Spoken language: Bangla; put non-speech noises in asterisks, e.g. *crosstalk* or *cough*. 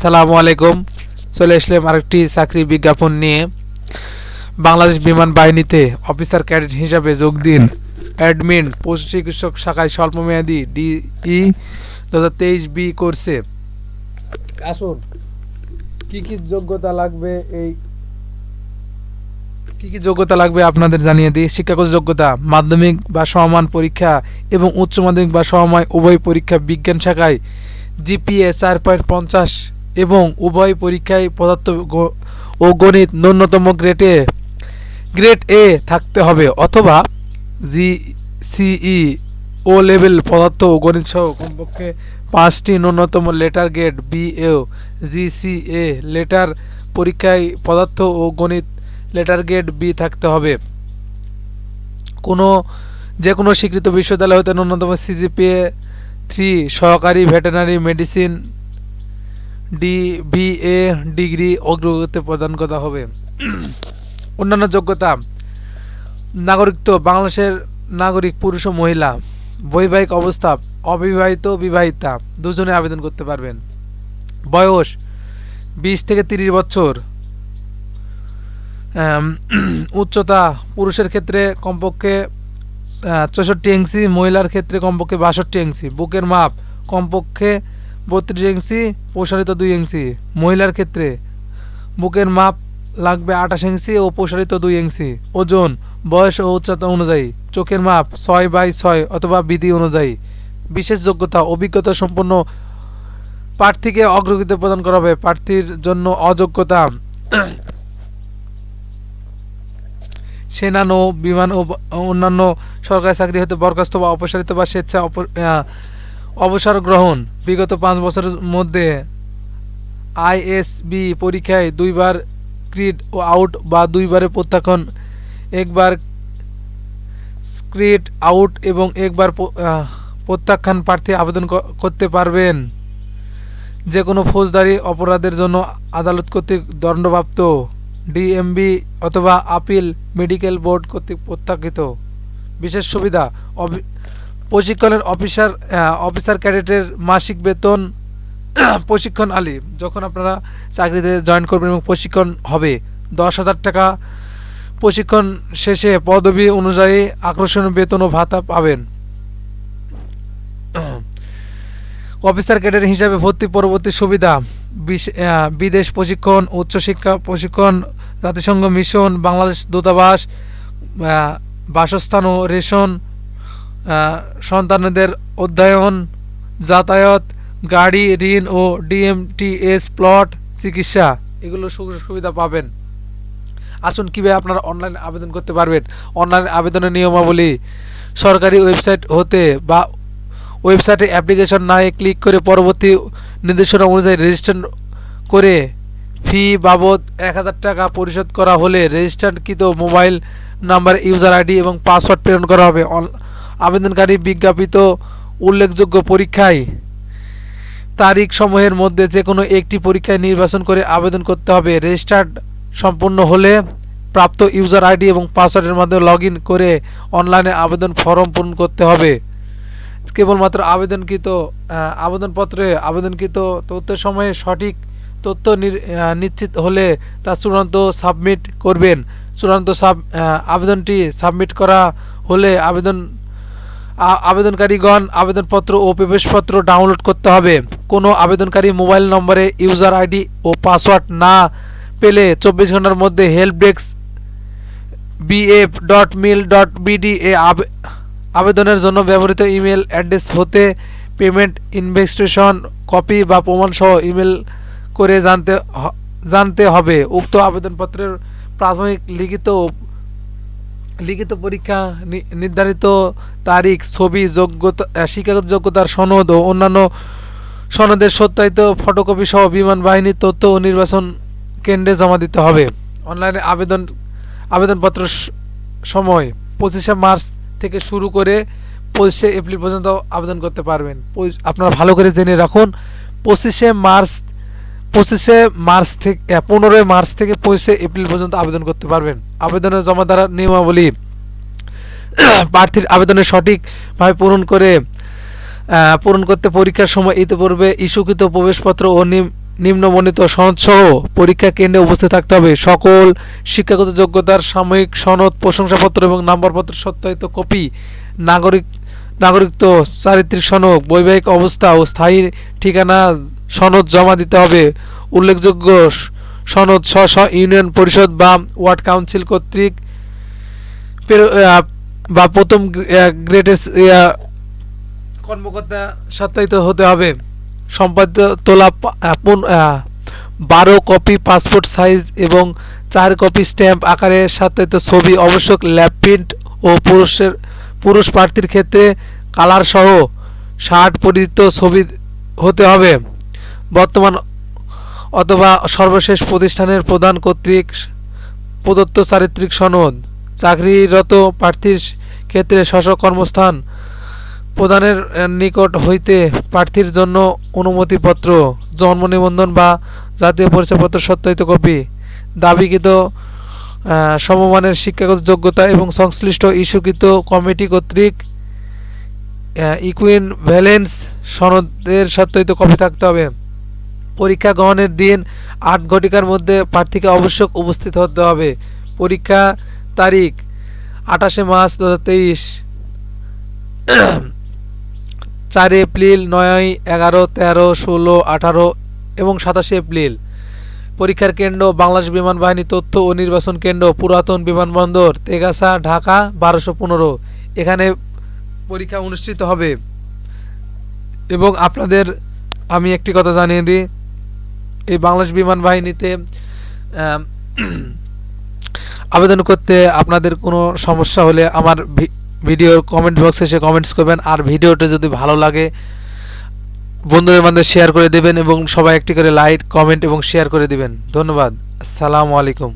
আসসালামু আলাইকুম। চলে আসলাম আরেকটি চাকরির বিজ্ঞাপন নিয়ে। বাংলাদেশ বিমান বাহিনীতে অফিসার ক্যাডেট হিসাবে যোগ দিন। অ্যাডমিন পশু চিকিৎসক শাখায় স্বল্পমেয়াদী ডিই দু হাজার তেইশ বি করছে আসুন, কি কি যোগ্যতা লাগবে এই কি কি যোগ্যতা লাগবে আপনাদের জানিয়ে দিই। শিক্ষাগত যোগ্যতা, মাধ্যমিক বা সমমান পরীক্ষা এবং উচ্চ মাধ্যমিক বা সমমান উভয় পরীক্ষা বিজ্ঞান শাখায় জিপিএ চার পয়েন্ট পঞ্চাশ এবং উভয় পরীক্ষায় পদার্থ ও গণিত ন্যূনতম গ্রেডে গ্রেড এ থাকতে হবে অথবা জি সিই ও লেভেল পদার্থ ও গণিত সহ কমপক্ষে পাঁচটি ন্যূনতম লেটার গ্রেড বি এ জিসিএ লেটার পরীক্ষায় পদার্থ ও গণিত লেটার গ্রেড বি থাকতে হবে। কোনো যে কোনো স্বীকৃত বিশ্ববিদ্যালয় হতে ন্যূনতম সিজিপিএ থ্রি সহকারী veterinary medicine D B A degree অগ্রগতি প্রদান করা হবে। অন্যান্য যোগ্যতা, নাগরিকত্ব, বাংলাদেশের নাগরিক, পুরুষ ও মহিলা, বৈবাহিক অবস্থা, অবিবাহিত, বিবাহিতা, দুজনে আবেদন করতে পারবেন। বয়স, বিশ থেকে তিরিশ বছর। উচ্চতা, পুরুষের ক্ষেত্রে কমপক্ষে চৌষট্টি ইঞ্চি, মহিলার ক্ষেত্রে কমপক্ষে বাষট্টি ইঞ্চি। বুকের মাপ, কমপক্ষে বত্রিশ ইঞ্চি প্রসারিত দুই ইঞ্চি মহিলার ক্ষেত্রে বুকের মাপ লাগবে আঠাশ ইঞ্চি ও প্রসারিত দুই ইঞ্চি ওজন, বয়স ও উচ্চতা অনুযায়ী। চোখের মাপ ছয় বাই ছয় অথবা বিধি অনুযায়ী। বিশেষ যোগ্যতা, অভিজ্ঞতা সম্পন্ন প্রার্থীকে অগ্রগতি প্রদান করা হবে। প্রার্থীর জন্য অযোগ্যতা সেনা, নৌ, বিমান ও অন্যান্য সরকারি চাকরি হতে বরখাস্ত বা অপসারিত বা স্বেচ্ছা অবসর গ্রহণ। বিগত পাঁচ বছরের মধ্যে আইএসবি পরীক্ষায় দুইবার ক্রিড ও আউট বা দুইবারে প্রত্যাখ্যান, একবার স্ক্রিট আউট এবং একবার প্রত্যাখ্যান প্রার্থী আবেদন করতে পারবেন। যে কোনো ফৌজদারি অপরাধের জন্য আদালত কর্তৃক দণ্ডপ্রাপ্ত ডিএমবি অথবা আপিল মেডিকেল বোর্ড কর্তৃক প্রত্যাখ্যিত। বিশেষ সুবিধা প্রশিক্ষণের অফিসার অফিসার ক্যাডেটের মাসিক বেতন, *clears throat* প্রশিক্ষণ আলী। যখন আপনারা চাকরিতে জয়েন করবেন এবং প্রশিক্ষণ হবে, দশ হাজার টাকা প্রশিক্ষণ শেষে পদবি অনুযায়ী আকর্ষণীয় বেতন ও ভাতা পাবেন। *clears throat* অফিসার ক্যাডেট হিসাবে ভর্তি পরবর্তী সুবিধা বিদেশ প্রশিক্ষণ, উচ্চশিক্ষা প্রশিক্ষণ, জাতিসংঘ মিশন, বাংলাদেশ দূতাবাস বাসস্থান ও রেশন সন্তানদের অধ্যয়ন, যাতায়াত, গাড়ি, ঋণ ও ডিএমটিএস প্লট, চিকিৎসা, এগুলো সুযোগ সুবিধা পাবেন। আসুন কীভাবে আপনারা অনলাইন আবেদন করতে পারবেন। অনলাইন আবেদনের নিয়মাবলী সরকারি ওয়েবসাইট হতে বা ওয়েবসাইটে অ্যাপ্লিকেশন না ক্লিক করে পরবর্তী নির্দেশনা অনুযায়ী রেজিস্ট্রেশন করে ফি বাবদ এক হাজার টাকা পরিশোধ করা হলে রেজিস্ট্রারকৃত মোবাইল নাম্বার, ইউজার আইডি এবং পাসওয়ার্ড প্রেরণ করা হবে। আবেদনকারী বিজ্ঞাপিত উল্লেখযোগ্য পরীক্ষায় তারিখ সমূহের মধ্যে যে কোনো একটি পরীক্ষায় নির্বাচন করে আবেদন করতে হবে। রেজিস্টার্ড সম্পূর্ণ হলে প্রাপ্ত ইউজার আইডি এবং পাসওয়ার্ডের মাধ্যমে লগ করে অনলাইনে আবেদন ফর্ম পূরণ করতে হবে। কেবলমাত্র আবেদনকৃত আবেদনপত্রে আবেদনকৃত তথ্যের সময়ে সঠিক তথ্য নিশ্চিত হলে তা চূড়ান্ত সাবমিট করবেন। চূড়ান্ত সাব আবেদনটি সাবমিট করা হলে আবেদন আবেদনকারীগণ আবেদনপত্র ও প্রবেশপত্র ডাউনলোড করতে হবে। কোনো আবেদনকারী মোবাইল নম্বরে ইউজার আইডি ও পাসওয়ার্ড না পেলে চব্বিশ ঘণ্টার মধ্যে help desk BF dot mil dot BD এ আবে- আবেদনের জন্য ব্যবহৃত ইমেল অ্যাড্রেস হতে পেমেন্ট ইনভেস্টেশন কপি বা প্রমাণ সহ ইমেল করে জানতে জানতে হবে। উক্ত আবেদনপত্রের প্রাথমিক লিখিত লিখিত পরীক্ষা নির্ধারিত তারিখ, ছবি, যোগ্যতা শিক্ষাগত যোগ্যতার সনদ ও অন্যান্য সনদের সত্যায়িত ফটোকপি সহ বিমান বাহিনীর তথ্য ও নির্বাচন কেন্দ্রে জমা দিতে হবে। অনলাইনে আবেদন, আবেদনপত্র সময় পঁচিশে মার্চ থেকে শুরু করে পঁচিশে এপ্রিল পর্যন্ত আবেদন করতে পারবেন। আপনারা ভালো করে জেনে রাখুন, পঁচিশে মার্চ পঁচিশে মার্চ থেকে পনেরোই মার্চ থেকে পঁচিশে এপ্রিল পর্যন্ত আবেদন করতে পারবেন। আবেদনের জমা দ্বারা নিয়মাবলী, *clears throat* প্রার্থীর আবেদনের সঠিকভাবে পূরণ করে পূরণ করতে পরীক্ষার সময় ইতিপূর্বে ইস্যুকৃত প্রবেশপত্র ও নিম- নিম্নবর্ণিত সনদসহ পরীক্ষা কেন্দ্রে উপস্থিত থাকতে হবে। সকল শিক্ষাগত যোগ্যতার সাময়িক সনদ, প্রশংসাপত্র এবং নাম্বারপত্র সত্যায়িত কপি, নাগরিক, নাগরিকত্ব, চারিত্রিক সনদ, বৈবাহিক অবস্থা ও স্থায়ী ঠিকানা সনদ জমা দিতে হবে। উল্লেখযোগ্য সনদ স্ব স্ব ইউনিয়ন পরিষদ বা ওয়ার্ড কাউন্সিল কর্তৃক বা প্রথম গ্রে- গ্রেডের কর্মকর্তা সত্যায়িত হতে হবে। সম্পাদিত তোলা বারো কপি পাসপোর্ট সাইজ এবং চার কপি স্ট্যাম্প আকারে সত্যায়িত ছবি, আবশ্যক ল্যাব প্রিন্ট ও পুরুষের, পুরুষ প্রার্থীর ক্ষেত্রে কালার সহ শার্ট পরিচিত ছবি হতে হবে। বর্তমান অথবা সর্বশেষ প্রতিষ্ঠানের প্রধান কর্তৃক প্রদত্ত চারিত্রিক সনদ, চাকরিরত প্রার্থীর ক্ষেত্রে স্ব কর্মস্থান প্রধানের নিকট হইতে প্রার্থীর জন্য অনুমতিপত্র, জন্ম নিবন্ধন বা জাতীয় পরিচয়পত্র, সত্যায়িত কপি, দাবিকৃত সমমানের শিক্ষাগত যোগ্যতা এবং সংশ্লিষ্ট ইস্যুকৃত কমিটি কর্তৃক ইকুইন ভ্যালেন্স সনদের সত্যায়িত কপি থাকতে হবে। পরীক্ষা গ্রহণের দিন আট ঘটিকার মধ্যে প্রার্থীকে অবশ্যক উপস্থিত হতে হবে। পরীক্ষা তারিখ আঠাশে মার্চ দু হাজার তেইশ। *clears throat* চার এপ্রিল নয়, এগারো, তেরো, ষোলো, আঠারো এবং সাতাশে এপ্রিল। পরীক্ষার কেন্দ্র বাংলাদেশ বিমান বাহিনী তথ্য ও নির্বাচন কেন্দ্র পুরাতন বিমানবন্দর তেগাসা ঢাকা, বারোশো পনেরো। এখানে পরীক্ষা অনুষ্ঠিত হবে। এবং আপনাদের, আমি একটি কথা জানিয়ে দিই এই বাংলাদেশ বিমান বাহিনীতে আবেদন করতে আপনাদের কোনো সমস্যা হলে আমার ভিডিওর কমেন্ট বক্সে এসে কমেন্টস করবেন। আর ভিডিওটা যদি ভালো লাগে, বন্ধুদের মধ্যে শেয়ার করে দেবেন এবং সবাই একটি করে লাইক কমেন্ট এবং শেয়ার করে দেবেন। ধন্যবাদ। আসসালামু আলাইকুম।